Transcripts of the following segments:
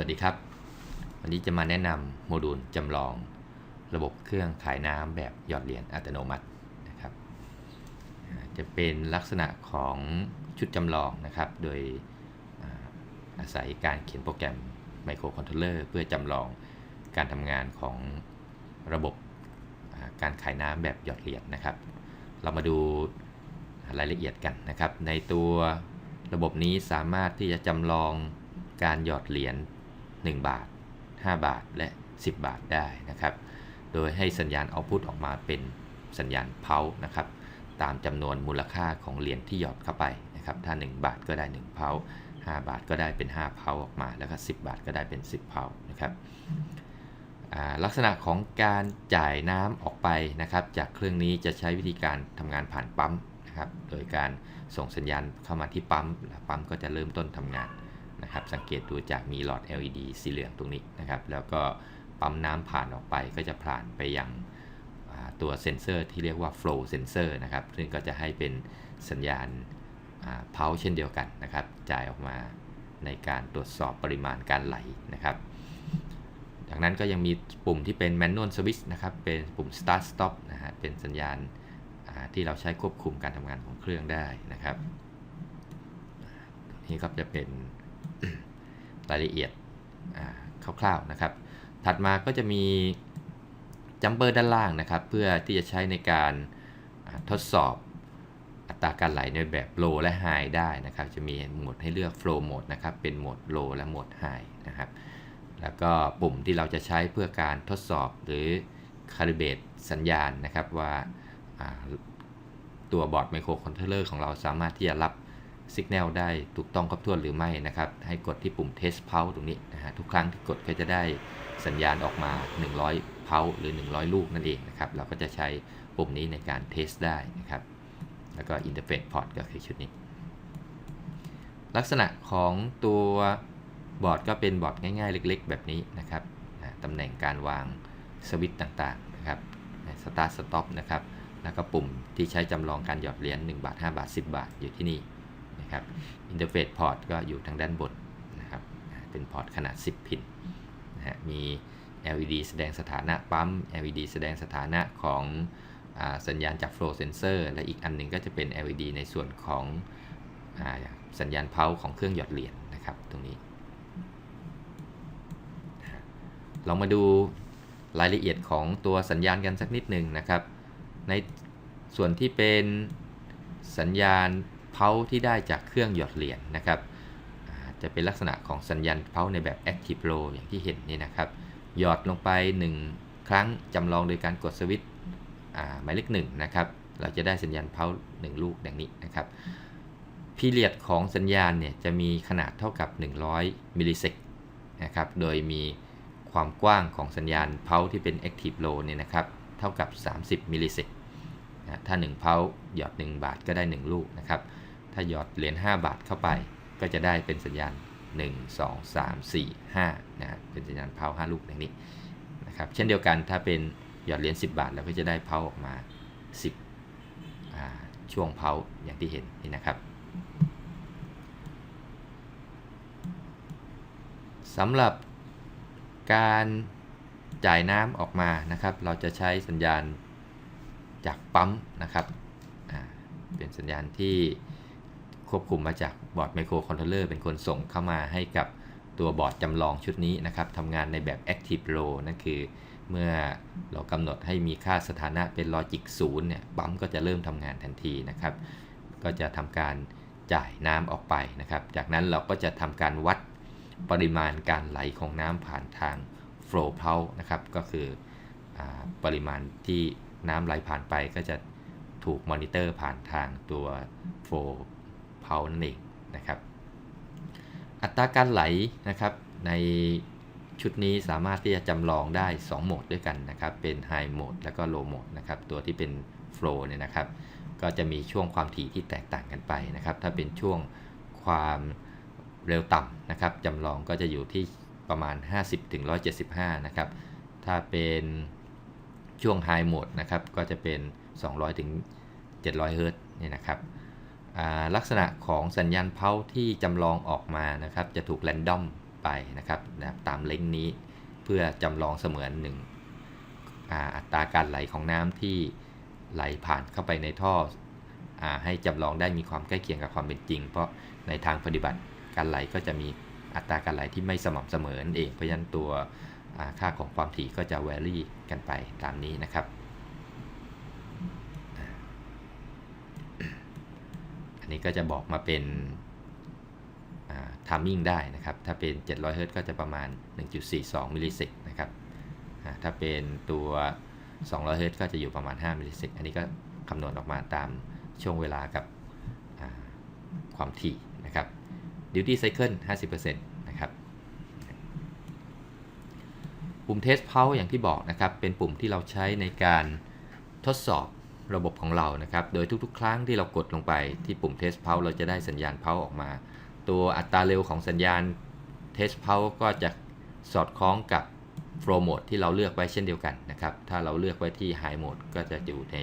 วัสดีครับ วันนี้จะมาแนะนำโมดูลจำลอง ระบบเครื่องขายน้ำแบบหยอดเหรียญอัตโนมัตินะครับ จะเป็นลักษณะของชุดจำลองนะครับ โดยอาศัยการเขียนโปรแกรมไมโครคอนโทรลเลอร์เพื่อจำลองการทำงานของระบบการขายน้ำแบบหยอดเหรียญนะครับ เรามาดูรายละเอียดกันนะครับ ในตัวระบบนี้สามารถที่จะจำลองการหยอดเหรียญ 1 บาท 5 บาทและ 10 บาทได้นะครับ โดยให้สัญญาณเอาพุตออกมาเป็นสัญญาณเพานะครับ ตามจำนวนมูลค่าของเหรียญที่หยอดเข้าไปนะครับ ถ้า 1 บาทก็ได้ 1 เพา5บาทก็ได้เป็น 5 เพาออกมา แล้วก็ 10 บาทก็ได้เป็น 10 เพานะครับลักษณะของการจ่ายน้ำออกไปนะครับ จากเครื่องนี้จะใช้วิธีการทำงานผ่านปั๊มนะครับ โดยการส่งสัญญาณเข้ามาที่ปั๊ม แล้วปั๊มก็จะเริ่มต้นทำงาน นะครับ สังเกตดูจากมีหลอด LED สีเหลืองตรงนี้นะครับ แล้วก็ปั๊มน้ำผ่านออกไปก็จะผ่านไปยังตัวเซ็นเซอร์ที่เรียกว่า flow sensor นะครับ ซึ่งก็จะให้เป็นสัญญาณเพาเช่นเดียวกันนะครับ จ่ายออกมาในการตรวจสอบปริมาณการไหลนะครับจากนั้นก็ยังมีปุ่มที่เป็น manual switch นะครับ เป็นปุ่ม start stop นะฮะ เป็นสัญญาณที่เราใช้ควบคุมการทำงานของเครื่องได้นะครับ นี่ก็จะเป็น รายละเอียดคร่าวๆนะครับ ถัดมาก็จะมีจัมเปอร์ด้านล่างนะครับ เพื่อที่จะใช้ในการทดสอบอัตราการไหลในแบบ low และ high ได้นะครับ จะมีโหมดให้เลือก flow mode นะครับ เป็นโหมด low และโหมด high นะครับ แล้วก็ปุ่มที่เราจะใช้เพื่อการทดสอบหรือ calibrate สัญญาณนะครับว่าตัวบอร์ดไมโครคอนโทรลเลอร์ของเราสามารถที่จะรับ สัญญาณได้ถูกต้องครบถ้วนหรือไม่นะครับ ให้กดที่ปุ่ม test pulse ตรงนี้นะฮะทุกครั้งที่กดก็จะได้สัญญาณออกมา 100 pulse หรือ 100 ลูกนั่นเองนะครับ เราก็จะใช้ปุ่มนี้ในการ test ได้นะครับ แล้วก็ interface port ก็คือชุดนี้ ลักษณะของตัวบอร์ดก็เป็นบอร์ดง่ายๆ เล็ก ๆ แบบนี้นะครับนะตำแหน่งการวางสวิตช์ต่างๆนะครับสตาร์ทสต็อปนะครับ แล้วก็ปุ่มที่ใช้จำลองการหยอดเหรียญ1บาท 5 บาท 10 บาทอยู่ที่นี่ นะครับอินเทอร์เฟซพอร์ตก็อยู่ทางด้านบนนะครับเป็นพอร์ตขนาด 10 พินนะฮะมี LED แสดงสถานะปั๊ม LED แสดงสถานะของอสัญญาณจาก flow sensor และอีกอันหนึ่งก็จะเป็น LED ในส่วนของอสัญญาณเพาของเครื่องหยอดเหรียญนะครับตรงนี้เรามาดูรายละเอียดของตัวสัญญาณกันสักนิดหนึ่งนะครับ ในส่วนที่เป็นสัญญาณ เพาที่ได้จากเครื่องหยอดเหรียญนะครับจะเป็นลักษณะของสัญญาณเพาในแบบ Active Low อย่างที่เห็นนี่นะครับ หยอดลงไป 1 ครั้งจำลองโดยการกดสวิตช์หมายเลขหนึ่งนะครับ เราจะได้สัญญาณเพา1ลูกดังนี้นะครับพีเรียดของสัญญาณเนี่ยจะมีขนาดเท่ากับ 100มิลลิเซกนะครับ โดยมีความกว้างของสัญญาณเพาที่เป็น Active Low เนี่ยนะครับ เท่ากับ 30มิลลิเซกนะถ้า 1เพาหยอด 1 บาทก็ได้ 1 ลูกนะครับ ถ้าหยอดเหรียญ5บาทเข้าไป ก็จะได้เป็นสัญญาณ 1 2 3 4 5นะเป็นสัญญาณเพา5ลูกอย่างนี้นะครับเช่นเดียวกันถ้าเป็นหยอดเหรียญ10 บาทเราก็จะได้เพาออกมา 10าช่วงเพาอย่างที่เห็นนี่นะครับสำหรับการจ่ายน้ำออกมานะครับ เราจะใช้สัญญาณจากปั๊มนะครับเป็นสัญญาณที่ ควบคุมมาจากบอร์ดไมโครคอนโทรลเลอร์เป็นคนส่งเข้ามาให้กับตัวบอร์ดจำลองชุดนี้นะครับทำงานในแบบ Active Low นั่นคือเมื่อเรากำหนดให้มีค่าสถานะเป็น Logic 0เนี่ยปั๊มก็จะเริ่มทำงานทันทีนะครับ ก็จะทำการจ่ายน้ำออกไปนะครับ จากนั้นเราก็จะทำการวัดปริมาณการไหลของน้ำผ่านทาง flow pulse นะครับ ก็คืออปริมาณที่น้ำไหลผ่านไปก็จะถูกมอนิเตอร์ผ่านทางตัว flow pulse นั่นเองนะครับ อัตราการไหลนะครับในชุดนี้สามารถที่จะจำลองได้ 2 โหมดด้วยกันนะครับ เป็น high mode แล้วก็ low mode นะครับ ตัวที่เป็น flow เนี่ยนะครับ ก็จะมีช่วงความถี่ที่แตกต่างกันไปนะครับ ถ้าเป็นช่วงความเร็วต่ำนะครับจำลองก็จะอยู่ที่ประมาณ 50ถึง175 นะครับ ถ้าเป็นช่วง High Mode นะครับ ก็จะเป็น 200ถึง700เฮิร์ตนี่นะครับ ลักษณะของสัญญาณเพาที่จำลองออกมานะครับ จะถูกแรนดอมไปนะครับนะตามเลงนี้ เพื่อจำลองเสมือนหนึ่งอ,อัตราการไหลของน้ำที่ไหลผ่านเข้าไปในท่ออให้จำลองได้มีความใกล้เคียงกับความเป็นจริง เพราะในทางปฏิบัติการไหลก็จะมีอัตราการไหลที่ไม่สม่ำเสมอนั่นเองเพราะฉะนั้นตัวค่าของความถี่ก็จะแวรี่กันไปตามนี้นะครับ อันนี้ก็จะบอกมาเป็นทามมิ่งได้นะครับ ถ้าเป็น 700เฮิรตซ์ก็จะประมาณ 1.42 มิลลิเซกนะครับ ถ้าเป็นตัว 200เฮิรตก็จะอยู่ประมาณ 5 มิลลิเซกอันนี้ก็คำนวณออกมาตามช่วงเวลากับความถี่นะครับ duty cycle 50%นะครับ ปุ่ม test pulse อย่างที่บอกนะครับ เป็นปุ่มที่เราใช้ในการทดสอบ ระบบของเรานะครับ โดยทุกๆ ครั้งที่เรากดลงไปที่ปุ่ม test pulse เราจะได้สัญญาณ pulse ออกมา ตัวอัตราเร็วของสัญญาณ test pulse ก็จะสอดคล้องกับ flow mode ที่เราเลือกไว้เช่นเดียวกันนะครับ ถ้าเราเลือกไว้ที่ high mode ก็จะอยู่ใน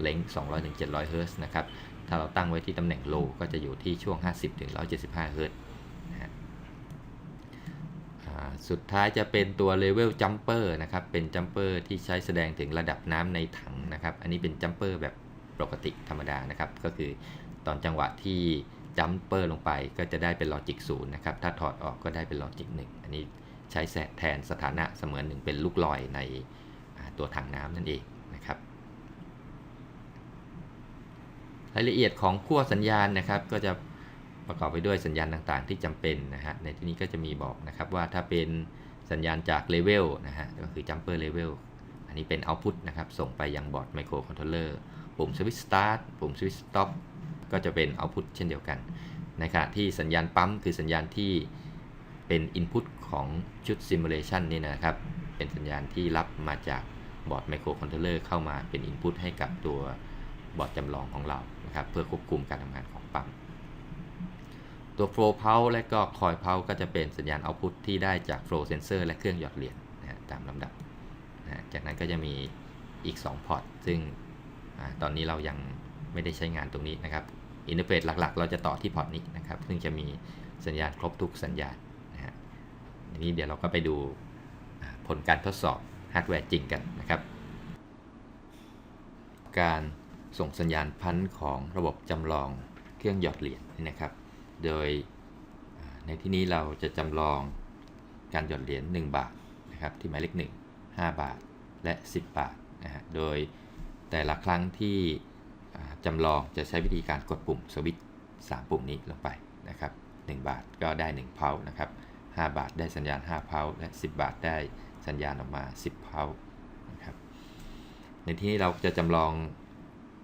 เลง200-700 Hz นะครับ ถ้าเราตั้งไว้ที่ตำแหน่ง low ก็จะอยู่ที่ช่วง 50-175 Hz นะฮะอ่า สุดท้ายจะเป็นตัว level jumper นะครับ เป็น jumper ที่ใช้แสดงถึงระดับน้ำในถังนะครับ อันนี้เป็น jumper แบบปกติธรรมดานะครับ ก็คือตอนจังหวะที่ jumper ลงไปก็จะได้เป็น logic 0นย์นะครับ ถ้าถอดออกก็ได้เป็น logic 1อันนี้ใช้แทนสถานะเสมือนหนึ่งเป็นลูกลอยในตัวถังน้ำนั่นเองนะครับรายละเอียดของขั้วสัญญาณนะครับ ก็จะ ประกอบไปด้วยสัญญาณต่างๆ ที่จำเป็นนะฮะในที่นี้ก็จะมีบอกนะครับว่าถ้าเป็นสัญญาณจากเลเวลนะฮะก็คือ jumper level อันนี้เป็น output นะครับส่งไปยังบอร์ดไมโครคอนโทรลเลอร์ปุ่ม switch start ปุ่ม switch stop ก็จะเป็น output เช่นเดียวกันในขณะที่สัญญาณปั๊มคือสัญญาณที่เป็น input ของชุด simulation นี่นะครับ เป็นสัญญาณที่รับมาจากบอร์ดไมโครคอนโทรลเลอร์เข้ามาเป็น input ให้กับตัวบอร์ดจำลองของเรานะครับเพื่อควบคุมการทำงานของปั๊ม ตัว flow pulse และก็ coil pulse ก็จะเป็นสัญญาณ output ที่ได้จาก flow sensor และเครื่องหยอดเหรียญนะตามลำดับนะจากนั้นก็จะมีอีก 2 พอร์ต ซึ่งอตอนนี้เรายังไม่ได้ใช้งานตรงนี้นะครับอินเทอร์เฟซหลักๆ เราจะต่อที่พอร์ตนี้นะครับ ซึ่งจะมีสัญญาณครบทุกสัญญาณนะฮะทีนี้เดี๋ยวเราก็ไปดูผลการทดสอบฮาร์ดแวร์จริงกันนะครับ การส่งสัญญาณพันของระบบจำลองเครื่องหยอดเหรียญนนะครับ โดยในที่นี้เราจะจำลองการหยอดเหรียญ1บาทนะครับที่หมายเลข1 5 บาทและ 10 บาทนะฮะโดยแต่ละครั้งที่จำลองจะใช้วิธีการกดปุ่มสวิตช์3ปุ่มนี้ลงไปนะครับ1บาทก็ได้ 1 เพานะครับ5บาทได้สัญญาณ 5 เพาและ 10 บาทได้สัญญาณออกมา 10 เพานะครับในที่นี้เราจะจำลอง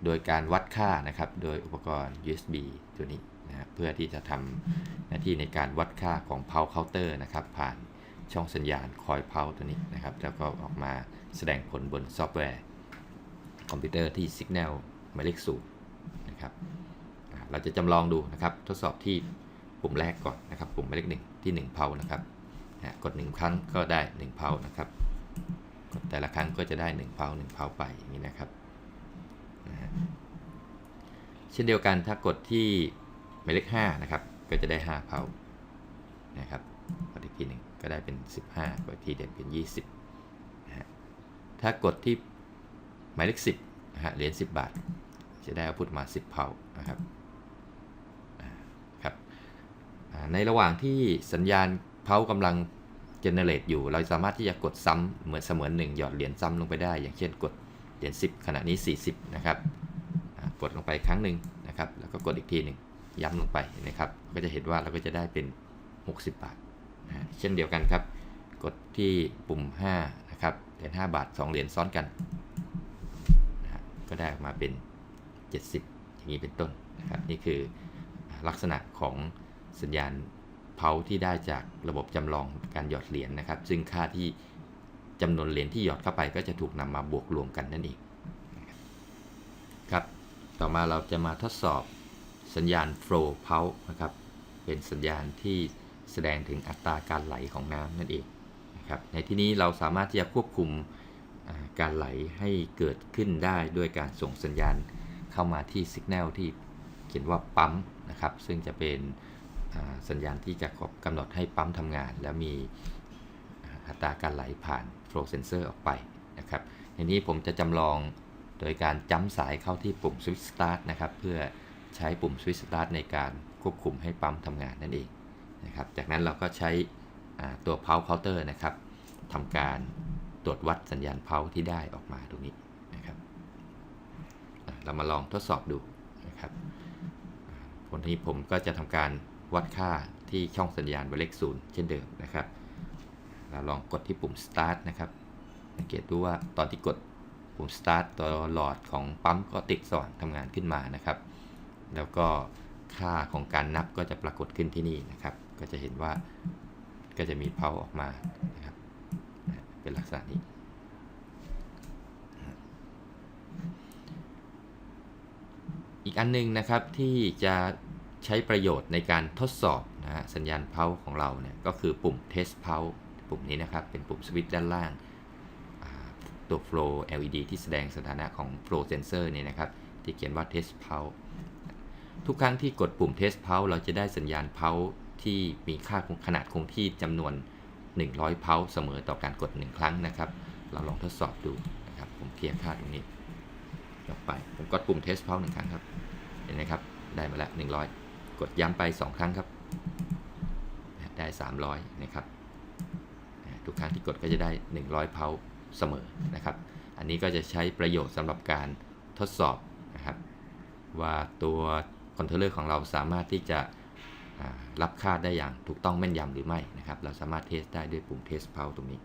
โดยการวัดค่านะครับ โดยอุปกรณ์ USB ตัวนี้ นะเพื่อที่จะทำหน้าที่ในการวัดค่าของ Pulse Counter นะครับผ่านช่องสัญญาณคอย Pulse ตัวนี้นะครับแล้วก็ออกมาแสดงผลบนซอฟต์แวร์ คอมพิวเตอร์ที่ Signal หมายเลขศูนย์นะครับเราจะจำลองดูนะครับทดสอบที่ปุ่มแรกก่อนนะครับปุ่มหมายเลขหนึ่งที่1เพานะครับอ่ากด 1 ครั้งก็ได้1เพานะครับกดแต่ละครั้งก็จะได้1เพา1เพาไปอย่างนี้นะครับเช่นเดียวกันถ้ากดที่ หมายเลข5นะครับ ก็จะได้ 5เพานะครับกดอีกทีหนึ่งก็ได้เป็น 15กดอีกทีเด่นเป็น 20นะฮะถ้ากดที่หมายเลข10นะฮะเหรียญ10 บาท จะได้เอาพุทมา 10เพานะครับครับในระหว่างที่สัญญาณเพากำลังเจเนเรตอยู่ เราสามารถที่จะกดซ้ำเหมือนเสมือนหนึ่งหยอดเหรียญซ้ำลงไปได้ อย่างเช่นกดเหรียญ10 ขณะนี้ 40 นะครับกดลงไปครั้งหนึ่งนะครับ แล้วก็กดอีกทีหนึ่ง ย้ำลงไปนะครับ ก็จะเห็นว่าเราก็จะได้เป็น 60 บาทนะเช่นเดียวกันครับ กดที่ปุ่ม 5 นะครับเหรียญ5บาท 2 เหรียญซ้อนกันนะก็ได้ออกมาเป็น 70 อย่างนี้เป็นต้นนะครับ นี่คือลักษณะของสัญญาณเพาที่ได้จากระบบจำลองการหยอดเหรียญนะครับ ซึ่งค่าที่จำนวนเหรียญที่หยอดเข้าไปก็จะถูกนำมาบวกรวมกันนั่นเองครับ ต่อมาเราจะมาทดสอบ สัญญาณ flow pulse นะครับ เป็นสัญญาณที่แสดงถึงอัตราการไหลของน้ำนั่นเองนะครับ ในที่นี้เราสามารถที่จะควบคุมการไหลให้เกิดขึ้นได้ด้วยการส่งสัญญาณเข้ามาที่สัญญาณที่เขียนว่าปั๊มนะครับ ซึ่งจะเป็นสัญญาณที่จะกำหนดให้ปั๊มทำงาน แล้วมีอัตราการไหลผ่าน flow sensor ออกไปนะครับในนี้ผมจะจำลองโดยการจ้ำสายเข้าที่ปุ่ม switch start นะครับ เพื่อ ใช้ปุ่ม switch start ในการควบคุมให้ปั๊มทำงานนั่นเองนะครับ จากนั้นเราก็ใช้อ่าตัว pulse counter นะครับทำการตรวจวัดสัญญาณ pulse ที่ได้ออกมาตรงนี้นะครับ เรามาลองทดสอบดูนะครับผลนี้ผมก็จะทำการวัดค่าที่ช่องสัญญาณเบอร์เลขศูนย์เช่นเดิมนะครับ เราลองกดที่ปุ่ม start นะครับสังเกตดูว่าตอนที่กดปุ่ม start ตัวหลอดของปั๊มก็ติดสว่างทำงานขึ้นมานะครับ แล้วก็ค่าของการนับก็จะปรากฏขึ้นที่นี่นะครับ ก็จะเห็นว่าก็จะมีเพาออกมานะครับเป็นลักษณะนี้ อีกอันหนึงนะครับที่จะใช้ประโยชน์ในการทดสอบนะฮะสัญญาณเพาของเราเนี่ยก็คือปุ่ม test p u l s ปุ่มนี้นะครับ เป็นปุ่มสวิตช์ด้านล่าง ตัว flow LED ที่แสดงสถานะของ flow sensor เนี่ยนะครับ ที่เขียนว่า test p u l s ทุกครั้งที่กดปุ่ม test pulse เราจะได้สัญญาณ pulse ที่มีค่าขนาดคงที่จำนวน 100 pulse เสมอต่อการกด 1 ครั้งนะครับ เราลองทดสอบดูนะครับ ผมเคลียร์ค่าตรงนี้ออกไป ผมกดปุ่ม test pulse หนึ่งครั้งครับ เห็นไหมครับ ได้มาแล้ว 100 กดย้ำไป 2 ครั้งครับ ได้ 300 นะครับ ทุกครั้งที่กดก็จะได้ 100เพาเสมอนะครับ อันนี้ก็จะใช้ประโยชน์สำหรับการทดสอบนะครับว่าตัว คอนโทรลเลอร์ของเราสามารถที่จะรับค่าได้อย่างถูกต้องแม่นยำหรือไม่นะครับ เราสามารถเทสได้ด้วยปุ่มเทสเพาตรงนี้